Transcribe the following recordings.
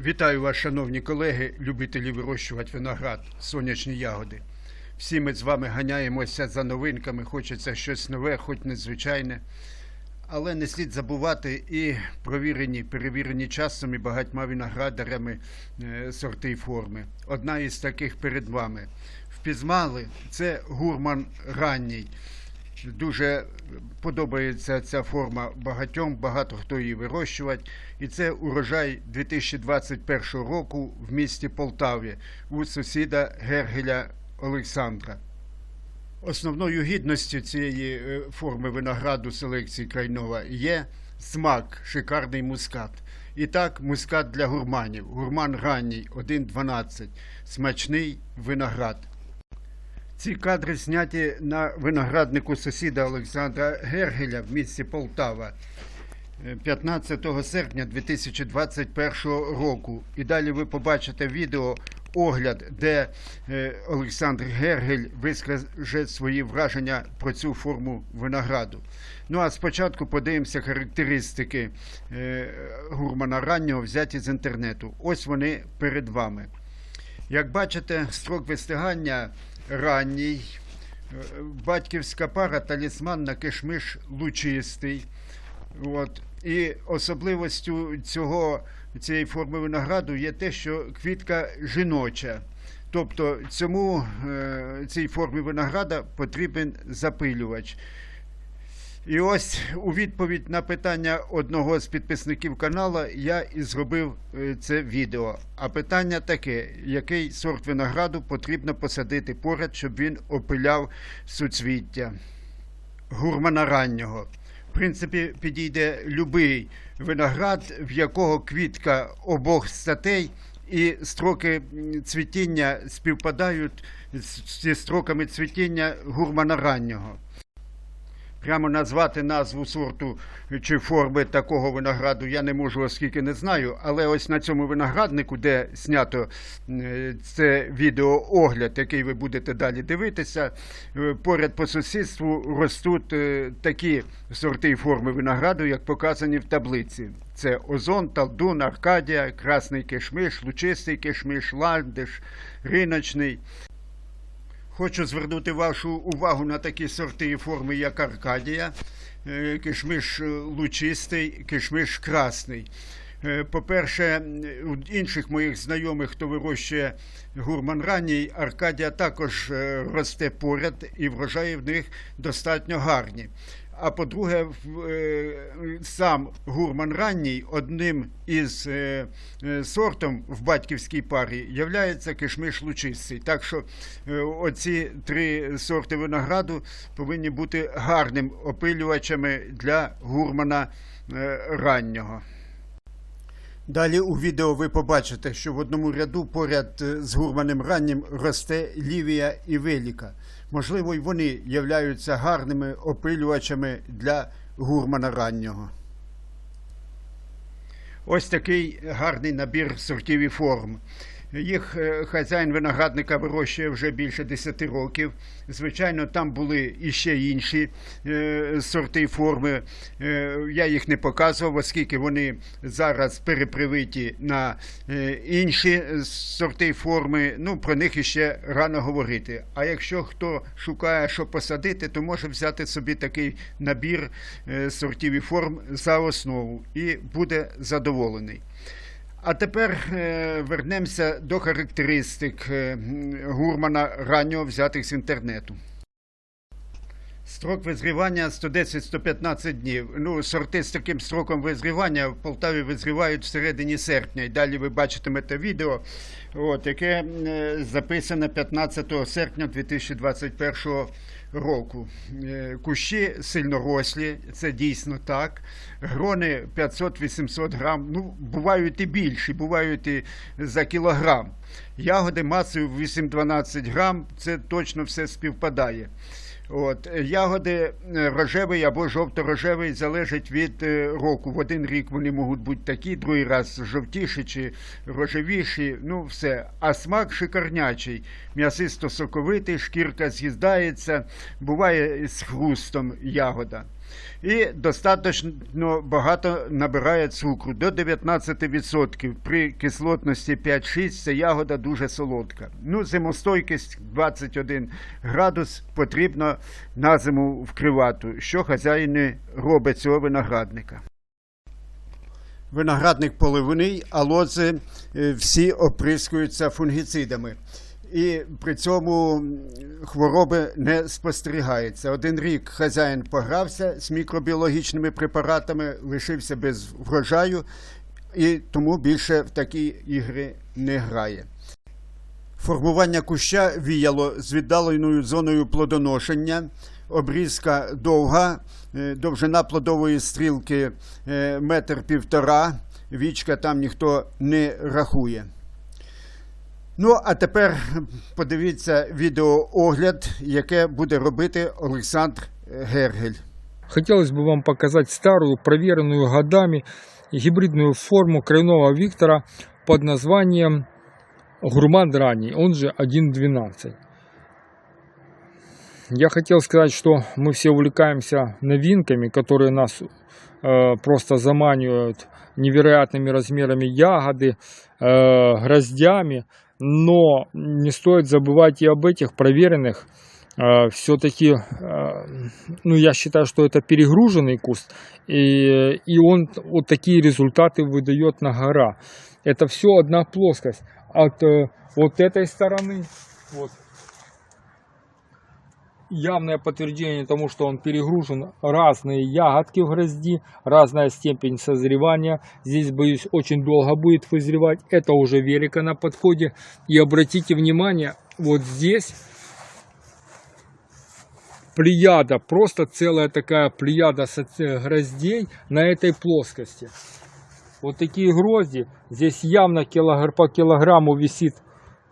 Вітаю вас, шановні колеги, любителі вирощувати виноград, сонячні ягоди. Всі ми з вами ганяємося за новинками, хочеться щось нове, хоч незвичайне. Але не слід забувати і провірені, перевірені часом і багатьма виноградарями е, сорти і форми. Одна із таких перед вами. Впізнали це гурман ранній. Дуже подобається ця форма багатьом, багато хто її вирощувати. І це урожай 2021 року в місті Полтаві у сусіда Гергеля Олександра. Основною гідністю цієї е, форми винограду селекції Крайнова є смак, шикарний мускат. І так, мускат для гурманів. Гурман ранній 1,12. Смачний виноград. Ці кадри зняті на винограднику сусіда Олександра Гергеля в місті Полтава. е, 15 серпня 2021 року. І далі ви побачите відео огляд, де е, Олександр Гергель вискаже свої враження про цю форму винограду. Ну а спочатку подивимося характеристики е, гурмана раннього, взяті з інтернету. Ось вони перед вами. Як бачите, строк вистигання ранній, батьківська пара талісман на кишмиш лучистий. От. І особливостю цього, цієї форми винограду є те, що квітка жіноча. Тобто цьому, е, цій формі винограда потрібен запилювач. І ось у відповідь на питання одного з підписників каналу я і зробив е, це відео. А питання таке: який сорт винограду потрібно посадити поряд, щоб він опиляв суцвіття гурмана раннього. В принципі, підійде любий виноград, в якого квітка обох статей і строки цвітіння співпадають зі строками цвітіння гурмана раннього. Прямо назвати назву сорту чи форми такого винограду я не можу, оскільки не знаю. Але ось на цьому винограднику, де знято е, це відеоогляд, який ви будете далі дивитися, е, поряд по сусідству ростуть е, такі сорти і форми винограду, як показані в таблиці. Це озон, талдун, аркадія, красний кишмиш, лучистий кишмиш, ландиш, риночний. Хочу звернути вашу увагу на такі сорти і форми, як Аркадія, е, кишмиш е, лучистий, кишмиш красний. Е, По-перше, у інших моїх знайомих, хто вирощує гурман ранній, Аркадія також росте поряд і врожаї в них достатньо гарні. А по-друге, е, сам гурман ранній одним із е, е, сортом в батьківській парі являється кишмиш лучистий. Так що оці три сорти винограду повинні бути гарним опилювачами для гурмана раннього. Далі у відео ви побачите, що в одному ряду поряд з гурманим раннім росте лівія і веліка. Можливо, й вони являються гарними опилювачами для гурмана раннього. Ось такий гарний набір сортів і форм. Їх е, хазяїн виноградника вирощує вже більше 10 років. Звичайно, там були іще інші е, сорти і форми. Е, я їх не показував, оскільки вони зараз перепривиті на інші сорти і форми. Ну, про них іще рано говорити. А якщо хто шукає, що посадити, то може взяти собі такий набір сортів і форм за основу і буде задоволений. А тепер е, вернемося до характеристик е, гурмана раннього взятих з інтернету. Строк визрівання 110-115 днів. Ну, сорти з таким строком визрівання в Полтаві визрівають всередині серпня. І далі ви бачитимете відео, от, яке е, записане 15 серпня 2021 року. Е, Кущі сильнорослі, це дійсно так. Грони 500-800 грам. Ну, бувають і більші, бувають і за кілограм. Ягоди масою 8-12 грам, це точно все співпадає. От, е, ягоди е, рожевий або жовто-рожевий залежить від е, року. В один рік вони можуть бути такі, другий раз жовтіші чи рожевіші. Ну, все. А смак шикарнячий. М'ясисто соковитий, шкірка з'їздається, буває з хрустом ягода. І достатньо багато набирає цукру до 19%. При кислотності 5-6 ця ягода дуже солодка. Ну, зимостойкість 21 градус потрібно на зиму вкривати, що хазяїни роблять цього виноградника. Виноградник поливний, а лози е, всі оприскуються фунгіцидами. І при цьому хвороби не спостерігається. Один рік хазяїн погрався з мікробіологічними препаратами, лишився без врожаю і тому більше в такі ігри не грає. Формування куща віяло з віддаленою зоною плодоношення. Обрізка довга, е, довжина плодової стрілки е, метр півтора. Вічка там ніхто не рахує. Ну, а тепер подивіться відеоогляд, яке буде робити Олександр Гергель. Хотелось бы вам показать старую, проверенную годами гибридную форму крайного Виктора под названием Гурман ранний, он же 1.12. Я хотел сказать, что мы все увлекаемся новинками, которые нас э, просто заманивают невероятными размерами ягоды, э, гроздями, но не стоит забывать и об этих проверенных все-таки, ну, я считаю, что это перегруженный куст, и, и он вот такие результаты выдает на гора. Это все одна плоскость. От э, вот этой стороны, вот, явное подтверждение тому, что он перегружен, разные ягодки в грозди, разная степень созревания. Здесь, боюсь, очень долго будет вызревать. Это уже велико на подходе. И обратите внимание, вот здесь плеяда, просто целая такая плеяда соци- гроздей на этой плоскости. Вот такие грозди. Здесь явно килогр- по килограмму висит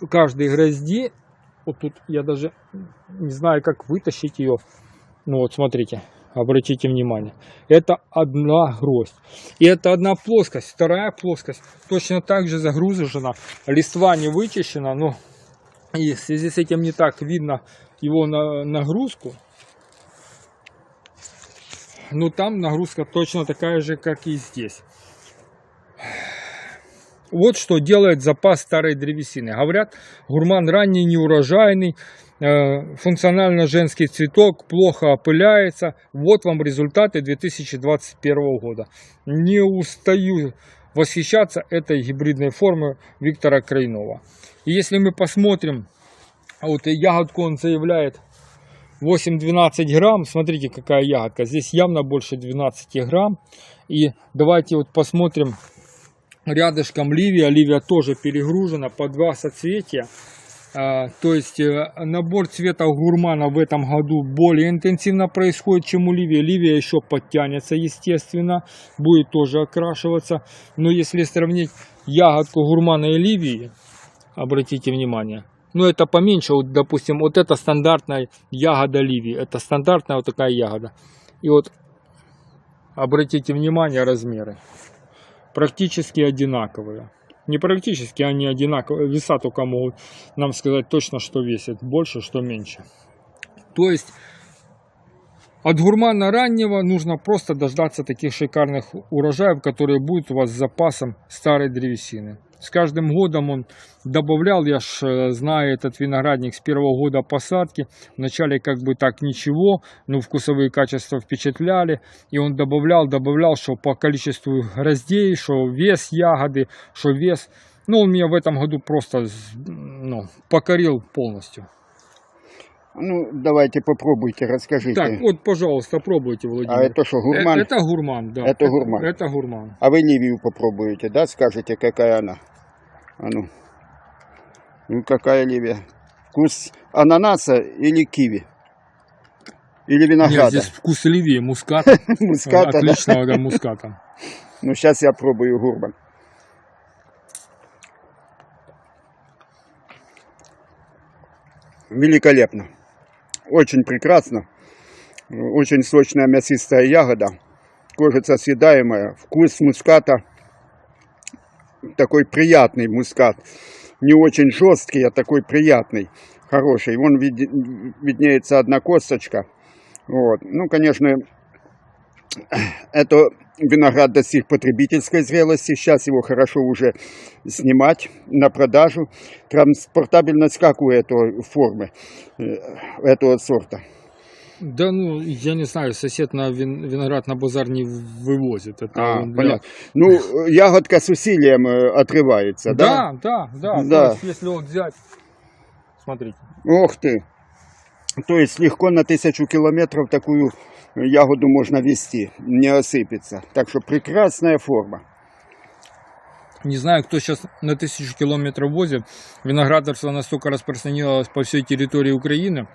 в каждой грозди. Вот тут я даже не знаю, как вытащить ее. Ну вот, смотрите, обратите внимание. Это одна гроздь. И это одна плоскость. Вторая плоскость точно так же загружена. Листва не вычищена, но и в связи с этим не так видно его на, нагрузку. Но там нагрузка точно такая же, как и здесь. Вот что делает запас старой древесины. Говорят, гурман ранний, неурожайный, э, функционально женский цветок, плохо опыляется. Вот вам результаты 2021 года. Не устаю восхищаться этой гибридной формой Виктора Крайнова. И если мы посмотрим, вот ягодку он заявляет 8-12 грамм. Смотрите, какая ягодка. Здесь явно больше 12 грамм. И давайте вот посмотрим рядышком Ливия. Ливия тоже перегружена по два соцветия. А, то есть э, набор цвета у гурмана в этом году более интенсивно происходит, чем у Ливия. Ливия еще подтянется, естественно, будет тоже окрашиваться. Но если сравнить ягодку гурмана и Ливии, обратите внимание, ну это поменьше, вот, допустим, вот это стандартная ягода Ливии, это стандартная вот такая ягода. И вот обратите внимание размеры, практически одинаковые. Не практически, они одинаковые. Веса только могут нам сказать точно, что весит. Больше, что меньше. То есть от гурмана раннего нужно просто дождаться таких шикарных урожаев, которые будут у вас с запасом старой древесины. С каждым годом он добавлял, я ж э, знаю этот виноградник с первого года посадки. Вначале как бы так ничего, но вкусовые качества впечатляли. И он добавлял, добавлял, что по количеству гроздей, что вес ягоды, что вес. Ну, он меня в этом году просто ну, покорил полностью. Ну, давайте попробуйте, расскажите. Так, вот, пожалуйста, пробуйте, Владимир. а это что, гурман? Э, Это гурман, да. Это гурман. Это гурман. А вы Ливию попробуете, да? Скажете, какая она? А ну. Ну, какая Ливия? Вкус ананаса или киви? Или Нет, винограда? здесь вкус оливии, муската. Муската, да? Отличного, да, муската. Ну, сейчас я пробую гурман. Великолепно. Очень прекрасно. Очень сочная мясистая ягода. Кожица съедаемая. Вкус муската такой приятный мускат. Не очень жесткий, а такой приятный, хороший. Вон виднеется одна косточка. Вот. Ну, конечно, Это виноград достиг потребительской зрелости. Сейчас его хорошо уже снимать на продажу. Транспортабельность как у этой формы, э, этого сорта? Да ну, я не знаю, сосед на вин- виноград на базар не вывозит. Это А, для- понятно. Ну, ягодка с усилием э, отрывается, да? Да, да, да. Да. То есть, если вот взять, смотрите, Ух ты! То есть легко на тысячу километров такую ягоду можно вести, не осыпется. Так что прекрасная форма. не знаю, кто сейчас на тысячу километров возит, виноградарство настолько распространилось по всей территории Украины,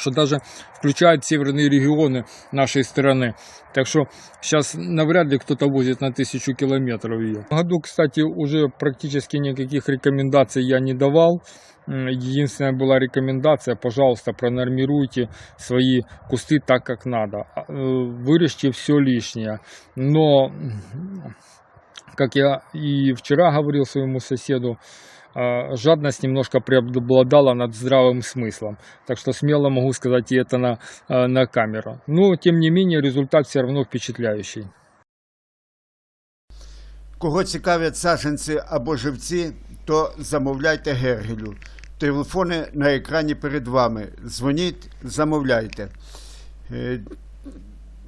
что даже включает северные регионы нашей страны. Так что сейчас навряд ли кто-то возит на тысячу километров ее. В году, кстати, уже практически никаких рекомендаций я не давал. Единственная была рекомендация, пожалуйста, пронормируйте свои кусты так, как надо. А, э, Вырежьте все лишнее. Но, как я и вчера говорил своему соседу, жадность немножко преобладала над здравым смыслом. Так что смело могу сказать и это на, а, на камеру. Но, тем не менее, результат все равно впечатляющий. Кого цікавлять саженці або живці, то замовляйте Гергелю. Телефони на екрані перед вами. Дзвоніть, замовляйте.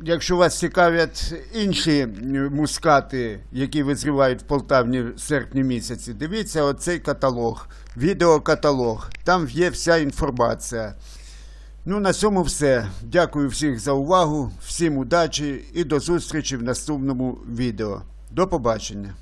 Якщо вас цікавлять інші мускати, які визрівають в Полтавні в серпні місяці, дивіться оцей каталог, відеокаталог. Там є вся інформація. Ну, на цьому все. Дякую всіх за увагу, всім удачі і до зустрічі в наступному відео. До побачення.